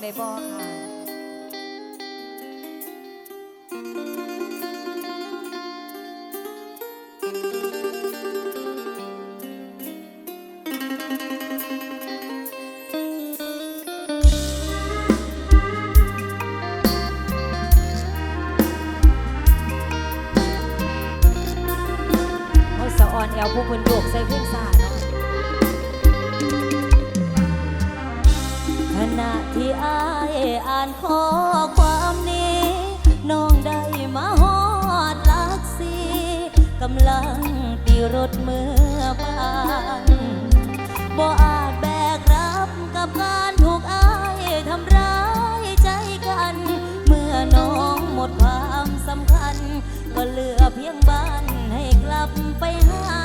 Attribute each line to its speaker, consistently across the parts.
Speaker 1: ได้บ่ค่ะ บ่อาจแบกรับกับการถูกอายทำร้ายใจกัน เมื่อน้องหมดความสำคัญ ก็เหลือเพียงบ้านให้กลับไปหา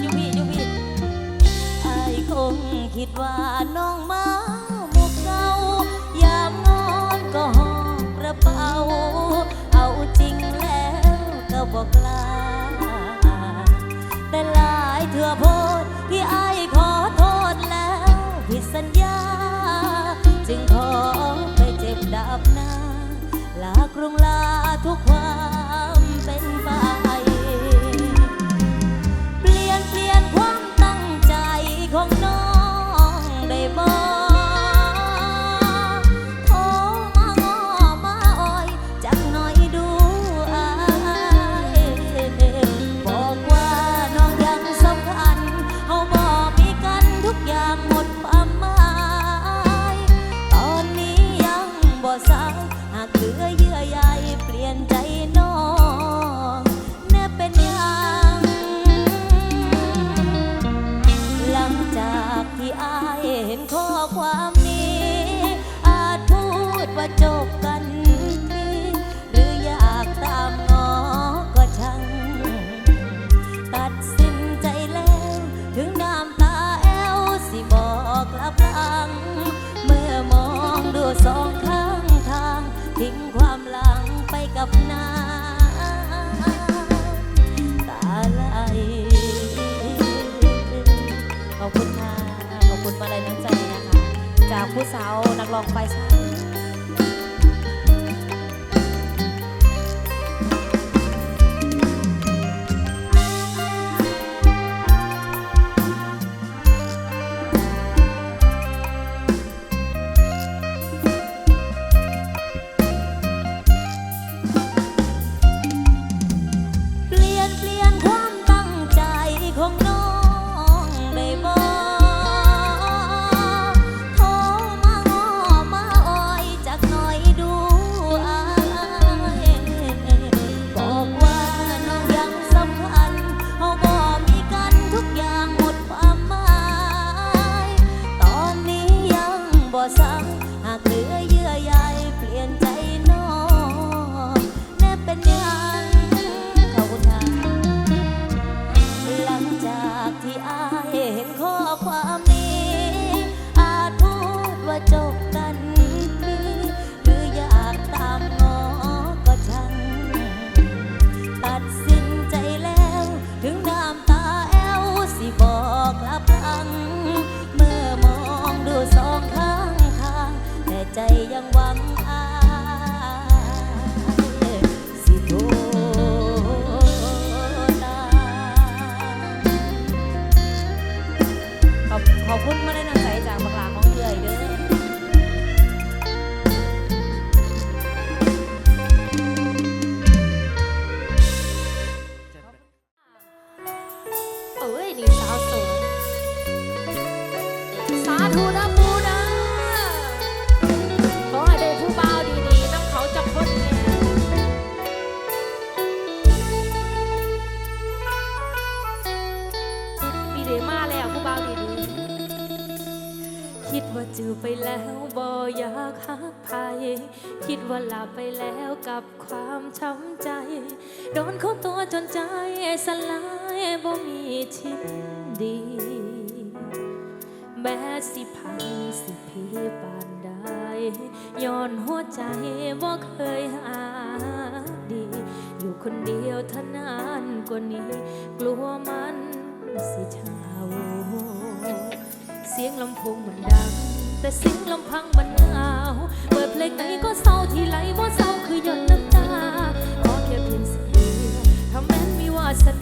Speaker 1: อยู่พี่อยู่พี่ไอ้ายคงคิดว่าน้องมาหมกเก่ายามนอนก็หอบกระเป๋า เอาจริงแล้วก็บอกลา รุงลาทุกควา ว่าจบกันทีหรืออยากตามงอก็ช่าง ตัดสินใจแล้ว ถึงน้ำตาแอวสิบอกลับหลัง เมื่อมองดูสองข้างทาง ทิ้งความหลังไปกับน้ำตาไหลขอบคุณค่ะ ขอบคุณมาลัยน้ำใจนะคะ จากผู้สาวนักร้องไฟชาาไปแล้วกับความช้ำใจ โดนเขาตัวจนใจสลายบ่มีชิ้นดี แม้สิพังสิพีปานใดย้อนหัวใจบ่เคยหาดี อยู่คนเดียวทานานกว่านี้ กลัวมันสิเฉาเสียงลำโพงมันดัง
Speaker 2: แต่เสียงลำพังมันเหงาเเพลงไหนก็เศร้าที่ไหลว่าเศร้าคือหยดน้ำตาขอแค่เพียงสิ่งเดียถ้าแม้นมีวาส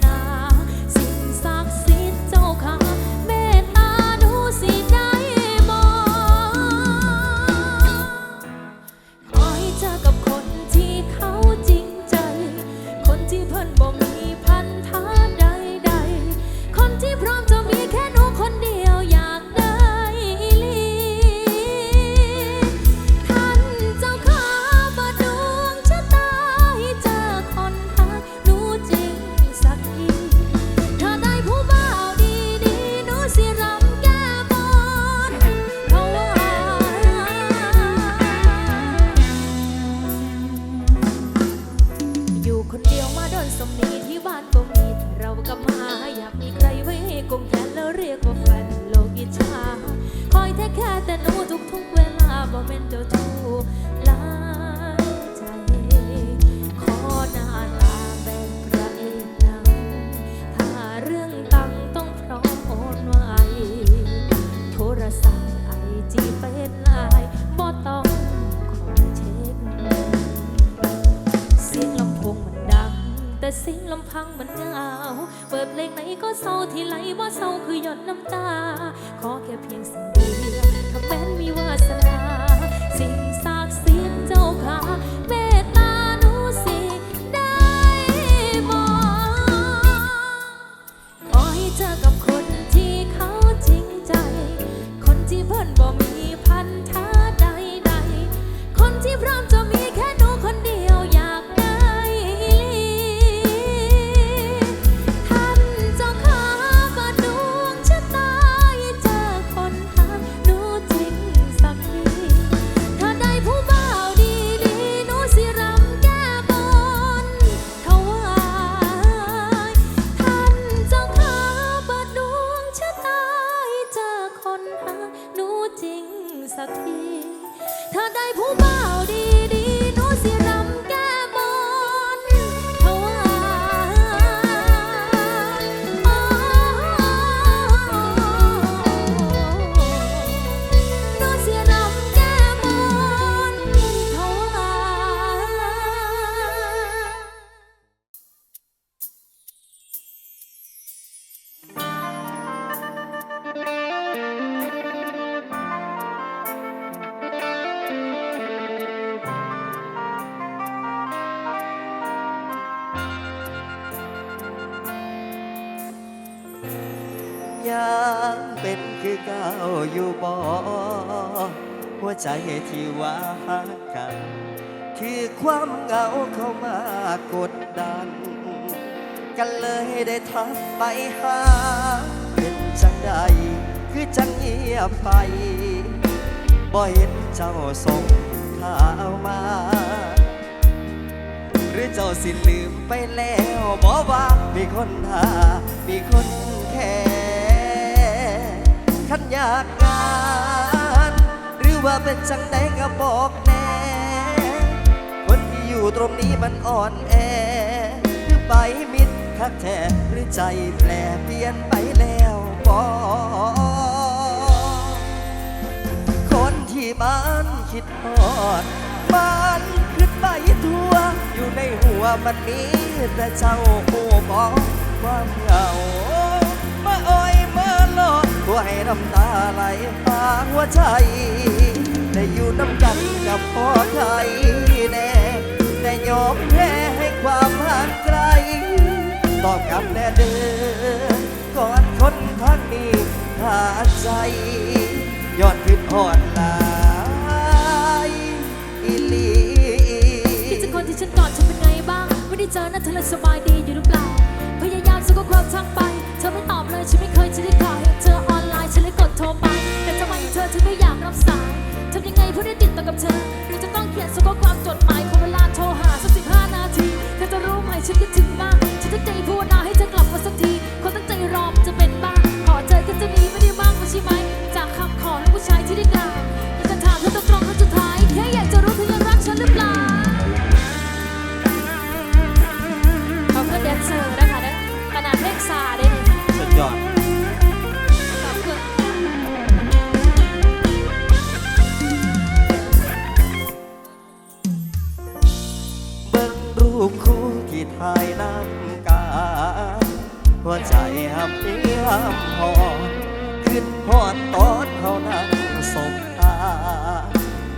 Speaker 2: นา ใจที่ว่าหักกัน คือความเหงาเข้ามากดดัน กันเล
Speaker 3: ยได้ทักไปหา เป็นจังใดคือจังเงียบไป บ่เห็นเจ้าส่งข่าวมา หรือเจ้าสิลืมไปแล้วบอกว่ามีคนหา มีคนแค่ขันอยากงานหรือ ว่าเป็นจังใดก็บอกแน่ คนที่อยู่ตรงนี้มันอ่อนแอหรือไปมิดคักแท้หรือใจแปลเปลี่ยนไปแล้วบอกคนที่มันคิดทอดมันขึ้นไปทั่ว อยู่ในหัวมันมีแต่เจ้าผู้บอกความเหงาเมาอ้อยเมาหลอกตัวให้น้ำตาไหลพาหัวใจ ได้อยู่น้ำกันกับพ่อใครแน่แต่ยอมแพ้ให้ความห่างไกลตอบกลับแน่เดินก่อนคนทางนี้ขาดใจยอดขึ้นหอดลายอีหลี
Speaker 2: คิดถึงคนที่ฉันกอดฉันเป็นไงบ้างไม่ได้เจอนะเธอลยสบายดีอยู่หรือเปล่าพยายามส่งข้อความทักไป เธอไม่ตอบเลยฉันไม่เคยจะได้ขอเห็นเธอออนไลน์ฉันเลยกดโทรไป แต่ทำไมเธอถึงไม่อยากรับสาย ทำยังไงเพื่อได้ติดต่อกับเธอ หรือจะต้องเขียนส่งข้อความจดหมายพอเวลาโทรหาสักสิบห้านาที เธอจะรู้ไหมฉันคิดถึงมาก ฉันจะใจภาวนาให้เธอกลับมาสักที ใจหับเอียมหอขึ้นหอดตอนเฮานั่งสบตา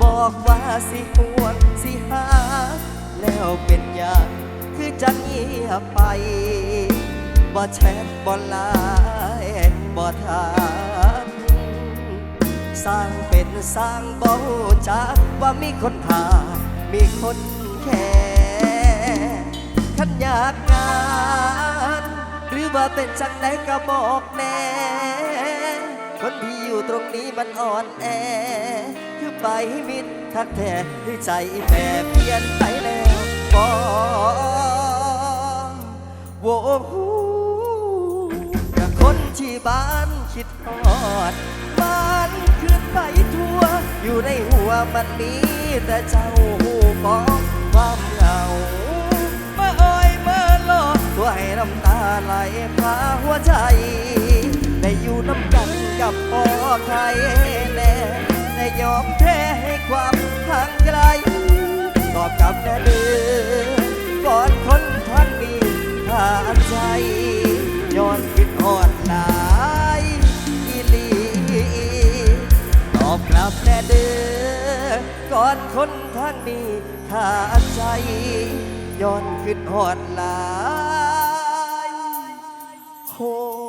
Speaker 3: บอกว่าสิหวนสิหา แล้วเป็นอย่างคือจังเงียบไปบ่แชทบ่ไลน์บ่ทานสร้างเป็นสร้างบ่จักว่ามีคนหา มีคนแค่ขันอยากงาน ว่าเป็นจังใดก็บอกแน่คนที่อยู่ตรงนี้มันอ่อนแอ คือไปมิดทักแท้ที่ใจแม่เปลี่ยนไปแล้วบโว้ฮูกับคนที่บ้านคิดทอด บ้านขึ้นไปทั่ว อยู่ในหัวมันมีแต่เจ้าหูบอกความเหงา วให้น้ำตาไหลพาหัวใจ ได้อยู่น้ำกันกับพ่อใครแน่ได้ยอมแพ้ให้ความห่างไกลตอบกลับแน่เดือก่อนคนท่านมีขาดใจย้อนคิดหอดหลายอีลีตอบกลับแน่เด้อก่อนคนทางนี้ขาดใจย้อนขึ้นหอดหลาย โ